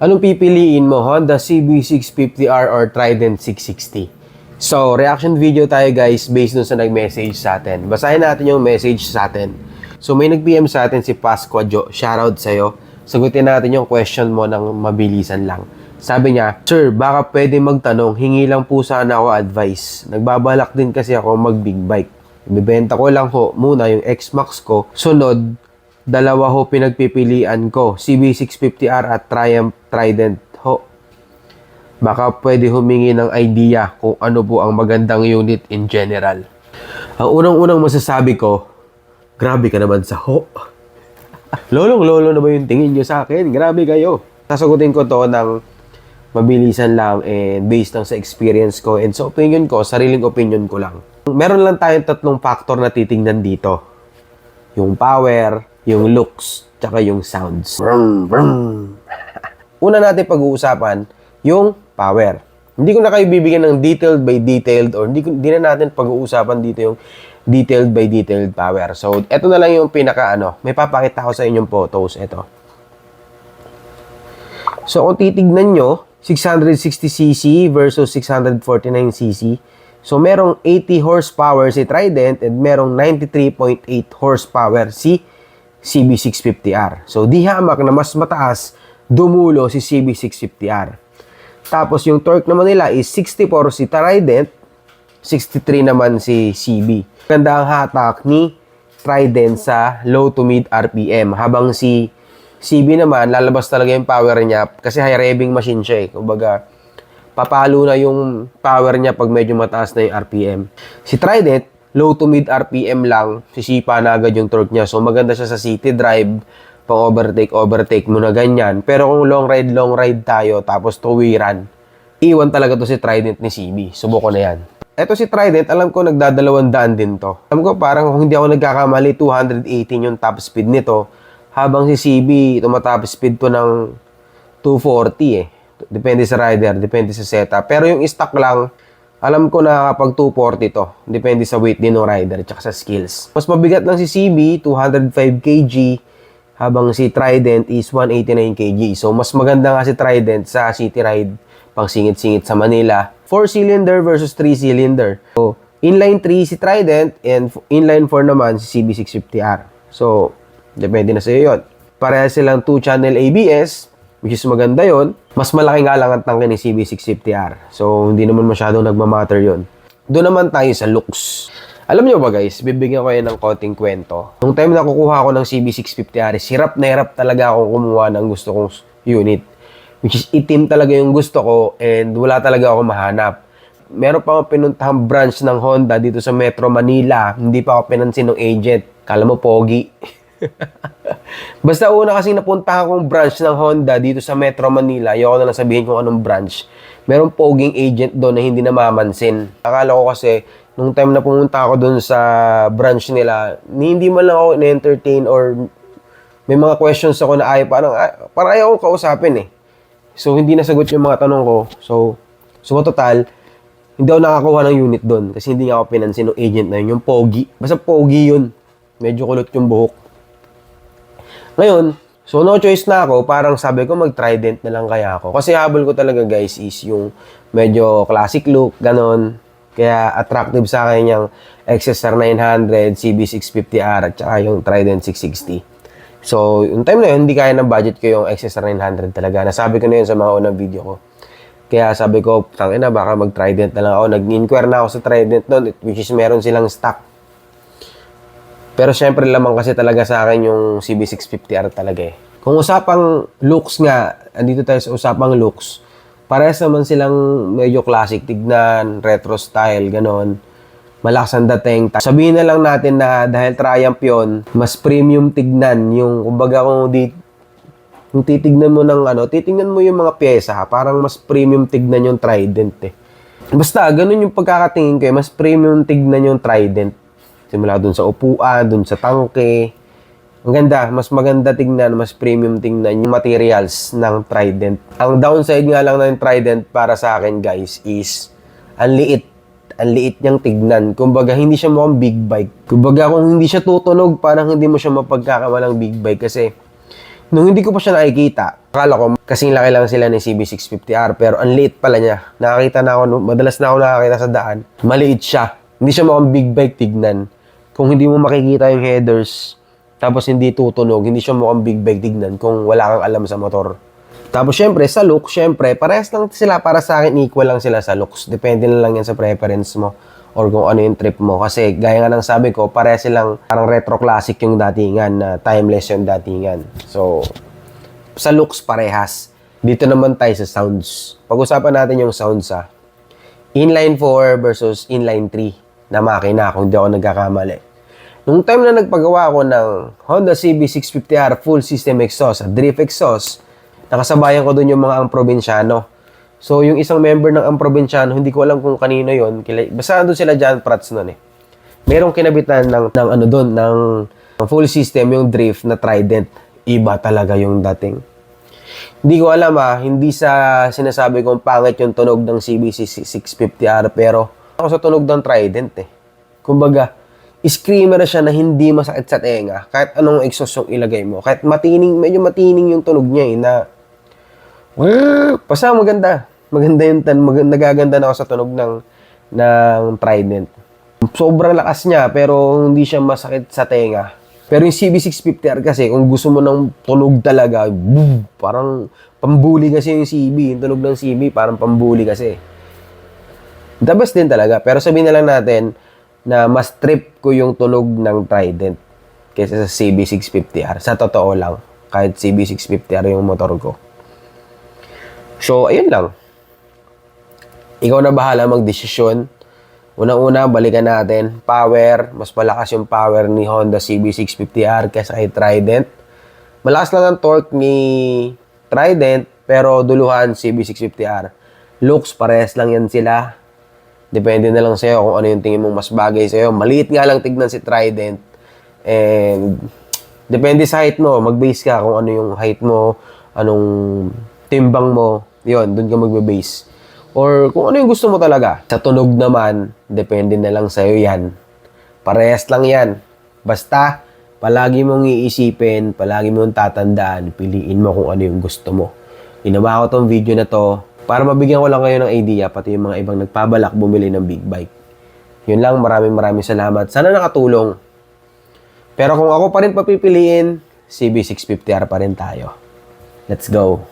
Anong pipiliin mo, Honda CB650R or Trident 660? So, reaction video tayo guys based dun sa nag-message sa atin. Basahin natin yung message sa atin. So, may nag-PM sa atin si Pasqua Jo. Shoutout sa'yo. Sagutin natin yung question mo ng mabilisan lang. Sabi niya, Sir, baka pwede magtanong, hingi lang po sana ako advice. Nagbabalak din kasi ako mag-big bike. Ibibenta ko lang ho muna yung X-Max ko. Sunod, dalawa ho pinagpipilian ko, CB650R at Triumph Trident ho. Baka pwede humingi ng idea kung ano po ang magandang unit in general. Ang unang-unang masasabi ko, grabe ka naman sa ho. Lolong-lolo na ba yung tingin nyo sa akin? Grabe kayo. Sasagutin ko to ng mabilisan lang and based lang sa experience ko and sa opinion ko, sariling opinion ko lang. Meron lang tayong tatlong factor na titingnan dito. Yung power, yung looks, tsaka yung sounds. Vroom, vroom. Una natin pag-uusapan, yung power. Hindi ko na kayo bibigyan ng detailed by detailed or hindi, ko, hindi na natin pag-uusapan dito yung detailed by detailed power. So, eto na lang yung pinaka ano. May papakita ko sa inyong photos. Ito. So, kung titignan nyo, 660cc versus 649cc. So, merong 80 horsepower si Trident and merong 93.8 horsepower si CB650R. So, di hamak na mas mataas dumulo si CB650R. Tapos, yung torque naman nila is 64 si Trident, 63 naman si CB. Ganda ang hatak ni Trident sa low to mid RPM. Habang si CB naman, lalabas talaga yung power niya kasi high revving machine siya eh. Kumbaga, papalo na yung power niya pag medyo mataas na yung RPM. Si Trident, low to mid RPM lang, sisipa na agad yung torque niya. So maganda siya sa city drive, pang overtake, overtake mo na ganyan. Pero kung long ride, long ride tayo, tapos tuwiran, iwan talaga to si Trident ni CB. Subuko na yan. Eto si Trident, alam ko nagdadalawang daan din to. Alam ko parang kung hindi ako nagkakamali, 218 yung top speed nito. Habang si CB, tumatap speed to ng 240 eh. Depende sa rider, depende sa setup. Pero yung stock lang, alam ko na kapag 240 to. Depende sa weight din ng rider at sa skills. Mas mabigat lang si CB, 205 kg. Habang si Trident is 189 kg. So, mas maganda nga si Trident sa city ride pang singit-singit sa Manila. 4-cylinder versus 3-cylinder. So, inline 3 si Trident and inline 4 naman si CB650R. So, depende na sa iyo yun. Pareha silang 2-channel ABS, which is maganda yon Mas malaki nga lang ang tangke ni CB650R. So, hindi naman masyadong nagmamatter yon Doon naman tayo sa looks. Alam nyo ba guys, bibigyan ko kayo ng konting kwento. Nung time na kukuha ko ng CB650R, hirap na hirap talaga ako kumuha ng gusto kong unit. Which is itim talaga yung gusto ko and wala talaga ako mahanap. Meron pa ako pinuntahang branch ng Honda dito sa Metro Manila. Hindi pa ako pinansin ng agent. Kala mo pogi. Basta una kasi napuntahan kong branch ng Honda dito sa Metro Manila. Ayoko na lang sabihin kung anong branch. Merong poging agent doon na hindi na mamansin. Akala ko kasi, nung time na pumunta ako doon sa branch nila, hindi man lang ako na-entertain or may mga questions ako na ayaw, parang, ay- parang ayaw ko kausapin eh. So, hindi nasagot yung mga tanong ko. So, so hindi ako nakakuha ng unit doon kasi hindi nga ako pinansin ng agent na yun, yung pogi. Basta pogi yun. Medyo kulot yung buhok. Ngayon, so no choice na ako, parang sabi ko mag-trident na lang kaya ako. Kasi habol ko talaga guys is yung medyo classic look, ganon. Kaya attractive sa akin yung XSR 900, CB650R at saka yung Trident 660. So, yung time na yun, hindi kaya ng budget ko yung XSR 900 talaga. Nasabi ko na yun sa mga unang video ko. Kaya sabi ko, tangina, baka mag-Trident na lang ako. Nag-inquire na ako sa Trident noon, which is meron silang stock. Pero syempre lamang kasi talaga sa akin yung CB650R talaga eh. Kung usapang looks nga, andito tayo sa usapang looks, parehas naman silang medyo classic, tignan, retro style, ganon. Malakas ang dating. Sabihin na lang natin na dahil Triumph yun, mas premium tignan yung, kumbaga kung di, kung titignan mo ng ano, titignan mo yung mga pyesa, parang mas premium tignan yung Trident eh. Basta, ganun yung pagkakatingin ko eh, mas premium tignan yung Trident. Simula dun sa upuan, dun sa tangke. Ang ganda, mas maganda tingnan, mas premium tingnan yung materials ng Trident. Ang downside nga lang ng Trident para sa akin guys is ang liit. Ang liit niyang tignan. Kumbaga, hindi siya mukhang big bike. Kumbaga, kung hindi siya tutunog, parang hindi mo siya mapagkakamalang big bike kasi Nung hindi ko pa siya nakikita, akala ko kasing laki lang sila ng CB650R pero ang liit pala niya. Nakakita na ako, madalas na ako nakakita sa daan. Maliit siya. Hindi siya mukhang big bike tignan. Kung hindi mo makikita yung headers, tapos hindi tutunog, hindi siya mukhang big bike tignan kung wala kang alam sa motor. Tapos syempre, sa look, syempre, parehas lang sila para sa akin, equal lang sila sa looks. Depende na lang yan sa preference mo or kung ano yung trip mo. Kasi gaya nga ng sabi ko, parehas silang parang retro classic yung datingan, na timeless yung datingan. So, sa looks parehas. Dito naman tayo sa sounds. Pag-usapan natin yung sounds ha. Inline 4 versus inline 3 na makina kung di ako nagkakamali. Nung time na nagpagawa ako ng Honda CB650R full system exhaust, at drift exhaust, nakasabayan ko dun yung mga ang probinsyano. So, yung isang member ng ang probinsyano, hindi ko alam kung kanino yon basta doon sila John Prats nun eh. Merong kinabitan ng, ng ano doon, ng, ng full system, yung drift na Trident. Iba talaga yung dating. Hindi ko alam ah, hindi sa sinasabi kong pangit yung tunog ng CB650R pero ako sa tunog ng Trident eh. Kumbaga, screamer siya na hindi masakit sa tenga kahit anong exhaust yung ilagay mo. Kahit matining, medyo matining yung tunog niya eh na Basta maganda. Maganda yung tan, mag, nagaganda na ako sa tunog ng ng Trident. Sobrang lakas niya pero hindi siya masakit sa tenga. Pero yung CB650R kasi, kung gusto mo ng tunog talaga, boom, parang pambuli kasi yung CB. Yung tunog ng CB, parang pambuli kasi. The best din talaga. Pero sabihin na lang natin na mas trip ko yung tunog ng Trident kaysa sa CB650R. Sa totoo lang, kahit CB650R yung motor ko. So, ayun lang. Ikaw na bahala magdesisyon. Unang-una, balikan natin. Power. Mas malakas yung power ni Honda CB650R kaysa kay Trident. Malakas lang ang torque ni Trident, pero duluhan CB650R. Looks, parehas lang yan sila. Depende na lang sa'yo kung ano yung tingin mong mas bagay sa'yo. Maliit nga lang tignan si Trident. And depende sa height mo. Mag-base ka kung ano yung height mo, anong timbang mo. Yun, dun ka magbe-base. Or kung ano yung gusto mo talaga. Sa tunog naman, depende na lang sa'yo yan. Parehas lang yan. Basta, palagi mong iisipin, palagi mong tatandaan, piliin mo kung ano yung gusto mo. Ginawa ko tong video na to para mabigyan ko lang kayo ng idea, pati yung mga ibang nagpabalak bumili ng big bike. Yun lang, maraming maraming salamat. Sana nakatulong. Pero kung ako pa rin papipiliin, CB650R pa rin tayo. Let's go.